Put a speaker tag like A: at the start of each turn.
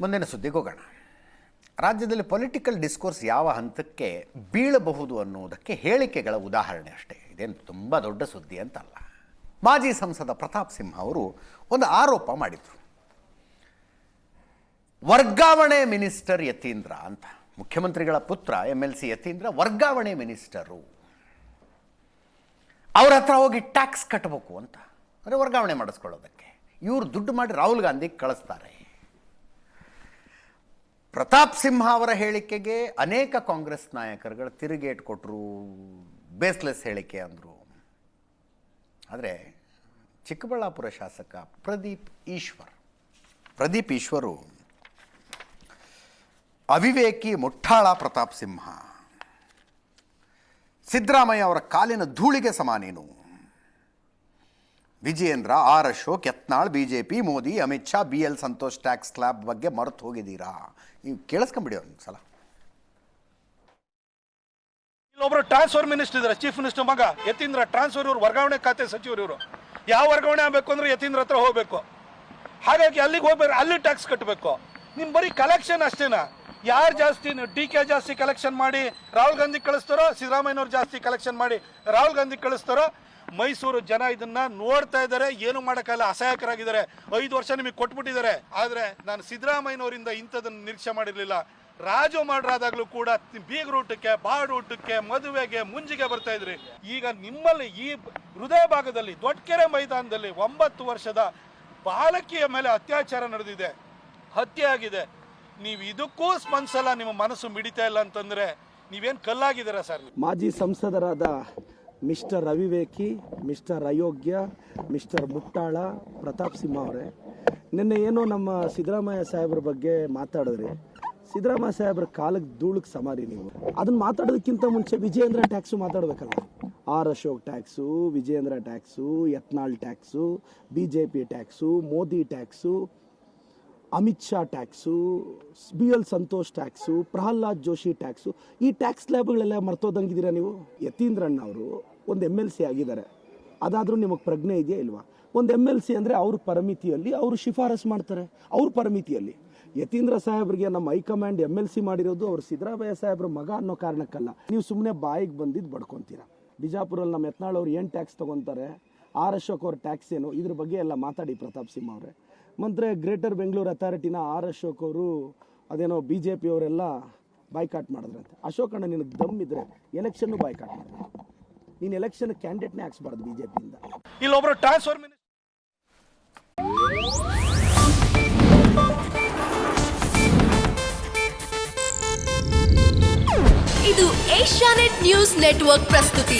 A: ಮುಂದಿನ ಸುದ್ದಿಗೆ ಹೋಗೋಣ ರಾಜ್ಯದಲ್ಲಿ ಪೊಲಿಟಿಕಲ್ ಡಿಸ್ಕೋರ್ಸ್ ಯಾವ ಹಂತಕ್ಕೆ ಬೀಳಬಹುದು ಅನ್ನುವುದಕ್ಕೆ ಹೇಳಿಕೆಗಳ ಉದಾಹರಣೆ ಅಷ್ಟೇ. ಇದೇನು ತುಂಬ ದೊಡ್ಡ ಸುದ್ದಿ ಅಂತಲ್ಲ. ಮಾಜಿ ಸಂಸದ ಪ್ರತಾಪ್ ಸಿಂಹ ಅವರು ಒಂದು ಆರೋಪ ಮಾಡಿದರು. ವರ್ಗಾವಣೆ ಮಿನಿಸ್ಟರ್ ಯತೀಂದ್ರ ಅಂತ. ಮುಖ್ಯಮಂತ್ರಿಗಳ ಪುತ್ರ ಎಂ ಎಲ್ ಸಿ ಯತೀಂದ್ರ ವರ್ಗಾವಣೆ ಮಿನಿಸ್ಟರು. ಅವ್ರ ಹತ್ರ ಹೋಗಿ ಟ್ಯಾಕ್ಸ್ ಕಟ್ಟಬೇಕು ಅಂತ. ಅಂದರೆ ವರ್ಗಾವಣೆ ಮಾಡಿಸ್ಕೊಳ್ಳೋದಕ್ಕೆ. ಇವರು ದುಡ್ಡು ಮಾಡಿ ರಾಹುಲ್ ಗಾಂಧಿಗೆ ಕಳಿಸ್ತಾರೆ. ಪ್ರತಾಪ್ ಸಿಂಹ ಅವರ ಹೇಳಿಕೆಗೆ ಅನೇಕ ಕಾಂಗ್ರೆಸ್ ನಾಯಕರುಗಳು ತಿರುಗೇಟ್ ಕೊಟ್ಟರು ಬೇಸ್ಲೆಸ್ ಹೇಳಿಕೆ ಅಂದರು. ಆದರೆ ಚಿಕ್ಕಬಳ್ಳಾಪುರ ಶಾಸಕ ಪ್ರದೀಪ್ ಈಶ್ವರ್, ಪ್ರದೀಪ್ ಈಶ್ವರು ಅವಿವೇಕಿ ಮುಠಾಳ ಪ್ರತಾಪ್ ಸಿಂಹ, ಸಿದ್ದರಾಮಯ್ಯ ಅವರ ಕಾಲಿನ ಧೂಳಿಗೆ ಸಮಾನೇನು? Vijayendra, R Ashok, Yatnal, BJP, Modi, Amit Shah, B L Santosh tax slab ಬಗ್ಗೆ ಮರೆತು ಹೋಗಿದ್ದೀರಾ? ನೀವು ಕೇಳಿಸ್ಕೊಂಬಿಡಿ ಒಂದು ಸಲ.
B: ಇಲ್ಲೊಬ್ರು ಟ್ರಾನ್ಸ್ಫರ್ ಮಿನಿಸ್ಟರ್ ಇದ್ದಾರೆ ಚೀಫ್ ಮಿನಿಸ್ಟರ್ ಮಗ, ಯತೀಂದ್ರ. ಟ್ರಾನ್ಸ್ಫರ್ ಇವರು, ವರ್ಗಾವಣೆ ಖಾತೆ ಸಚಿವರು ಇವರು. ಯಾವ ವರ್ಗಾವಣೆ ಆಗಬೇಕು ಅಂದ್ರೆ ಯತೀಂದ್ರ ಹತ್ರ ಹೋಗ್ಬೇಕು. ಹಾಗಾಗಿ ಅಲ್ಲಿಗೆ ಹೋಗ್ಬೇಕು, ಅಲ್ಲಿ ಟ್ಯಾಕ್ಸ್ ಕಟ್ಟಬೇಕು ನಿಮ್ ಬರೀ ಕಲೆಕ್ಷನ್ ಅಷ್ಟೇನಾ? ಯಾರು ಜಾಸ್ತಿ ಡಿ ಕೆ ಜಾಸ್ತಿ ಕಲೆಕ್ಷನ್ ಮಾಡಿ ರಾಹುಲ್ ಗಾಂಧಿ ಕಳಿಸ್ತಾರೋ, ಸಿದ್ದರಾಮಯ್ಯನವ್ರು ಜಾಸ್ತಿ ಕಲೆಕ್ಷನ್ ಮಾಡಿ ರಾಹುಲ್ ಗಾಂಧಿ ಕಳಿಸ್ತಾರೋ, ಮೈಸೂರು ಜನ ಇದನ್ನ ನೋಡ್ತಾ ಇದ್ದಾರೆ, ಏನು ಮಾಡೋಕ್ಕಲ್ಲ ಅಸಹಾಯಕರಾಗಿದ್ದಾರೆ. ಐದು ವರ್ಷ ನಿಮಗೆ ಕೊಟ್ಬಿಟ್ಟಿದ್ದಾರೆ. ಆದರೆ ನಾನು ಸಿದ್ದರಾಮಯ್ಯನವರಿಂದ ಇಂಥದನ್ನು ನಿರೀಕ್ಷೆ ಮಾಡಿರಲಿಲ್ಲ. ರಾಜು ಮಾಡ್ರಾದಾಗ್ಲೂ ಕೂಡ ಬೀಗರೂಟಕ್ಕೆ ಬಾಡೂಟಕ್ಕೆ ಮದುವೆಗೆ, ಮುಂಜಿಗೆ ಬರ್ತಾ ಇದ್ರಿ. ಈಗ ನಿಮ್ಮಲ್ಲಿ ಈ ಹೃದಯ ಭಾಗದಲ್ಲಿ ದೊಡ್ಡಕೆರೆ ಮೈದಾನದಲ್ಲಿ ಒಂಬತ್ತು ವರ್ಷದ ಬಾಲಕಿಯ ಮೇಲೆ ಅತ್ಯಾಚಾರ ನಡೆದಿದೆ, ಹತ್ಯೆ ಆಗಿದೆ. ನೀವು ಇದಕ್ಕೂ ಸ್ಪಂದಿಸಲ್ಲ, ನಿಮ್ಮ ಮನಸ್ಸು ಮಿಡಿತಾ ಇಲ್ಲ ಅಂತಂದ್ರೆ ನೀವೇನು ಕಲ್ಲಾಗಿದ್ದೀರಾ ಸರ್?
C: ಮಾಜಿ ಸಂಸದರಾದ ಮಿಸ್ಟರ್ ರವಿವೇಕಿ, ಮಿಸ್ಟರ್ ಅಯೋಗ್ಯ, ಮಿಸ್ಟರ್ ಮುಟ್ಟಾಳ, ಪ್ರತಾಪ್ ಸಿಂಹ ಅವರೇ, ನಿನ್ನೆ ಏನೋ ನಮ್ಮ ಸಿದ್ದರಾಮಯ್ಯ ಸಾಹೇಬ್ರ ಬಗ್ಗೆ ಮಾತಾಡಿದ್ರಿ. ಸಿದ್ದರಾಮಯ್ಯ ಸಾಹೇಬ್ರ ಕಾಲಕ್ಕೆ ಧೂಳಕ್ಕೆ ಸಮಾರಿ ನೀವು. ಅದನ್ನ ಮಾತಾಡೋದಕ್ಕಿಂತ ಮುಂಚೆ Vijayendra tax ಮಾತಾಡಬೇಕಲ್ಲ. R Ashok tax, Vijayendra tax, Yatnal tax B J P tax, Modi tax Amit Shah tax, B L Santosh tax, Pralhad Joshi tax, ಈ ಟ್ಯಾಕ್ಸ್ ಲ್ಯಾಬ್ಗಳೆಲ್ಲ ಮರ್ತೋದಂಗಿದ್ದೀರಾ ನೀವು? ಯತೀಂದ್ರಣ್ಣ ಅವರು ಒಂದು ಎಂ ಎಲ್ ಸಿ ಆಗಿದ್ದಾರೆ. ಅದಾದರೂ ನಿಮಗೆ ಪ್ರಜ್ಞೆ ಇದೆಯಾ ಇಲ್ವಾ? ಒಂದು ಎಂ ಎಲ್ ಸಿ ಅಂದರೆ ಅವ್ರ ಪರಿಮಿತಿಯಲ್ಲಿ ಅವರು ಶಿಫಾರಸು ಮಾಡ್ತಾರೆ, ಅವ್ರ ಪರಿಮಿತಿಯಲ್ಲಿ. ಯತೀಂದ್ರ ಸಾಹೇಬ್ರಿಗೆ ನಮ್ಮ ಹೈಕಮಾಂಡ್ ಎಂ ಎಲ್ ಸಿ ಮಾಡಿರೋದು ಅವ್ರು ಸಿದ್ದರಾಮಯ್ಯ ಸಾಹೇಬ್ರ ಮಗ ಅನ್ನೋ ಕಾರಣಕ್ಕಲ್ಲ. ನೀವು ಸುಮ್ಮನೆ ಬಾಯಿಗೆ ಬಂದಿದ್ದು ಬಡ್ಕೊತೀರಾ. ಬಿಜಾಪುರಲ್ಲಿ ನಮ್ಮ ಯತ್ನಾಳ್ ಅವ್ರು ಏನು ಟ್ಯಾಕ್ಸ್ ತೊಗೊತಾರೆ, ಆರ್ ಅಶೋಕ್ ಅವ್ರ ಟ್ಯಾಕ್ಸ್ ಏನು? ಇದ್ರ ಬಗ್ಗೆ ಎಲ್ಲ ಮಾತಾಡಿ ಪ್ರತಾಪ್ ಸಿಂಹ ಅವರೇ. ಮಂತ್ರೆ ಗ್ರೇಟರ್ ಬೆಂಗಳೂರು ಅಥಾರಿಟಿನ ಆರ್ ಅಶೋಕ್ ಅವರು ಅದೇನೋ ಬಿ ಜೆ ಪಿಯವರೆಲ್ಲ ಬಾಯ್ಕಾಟ್ ಮಾಡಿದ್ರಂತೆ. ಅಶೋಕ್ ಅಣ್ಣ ನಿನಗೆ ದಮ್ ಇದ್ರೆ ಎಲೆಕ್ಷನ್ನು ಬಾಯ್ಕಾಟ್ ಮಾಡಿದ್ರೆ ನೀನು ಎಲೆಕ್ಷನ್ ಕ್ಯಾಂಡಿಡೇಟ್ನೇ ಹಾಕ್ಸ್ಬಾರ್ದು ಬಿ ಜೆ ಪಿಯಿಂದ
B: ಇಲ್ಲೊಬ್ರು ಟ್ರಾನ್ಸ್ಫರ್
D: ಇದು ಏಷ್ಯಾನೆಟ್ ನ್ಯೂಸ್ ನೆಟ್ವರ್ಕ್ ಪ್ರಸ್ತುತಿ.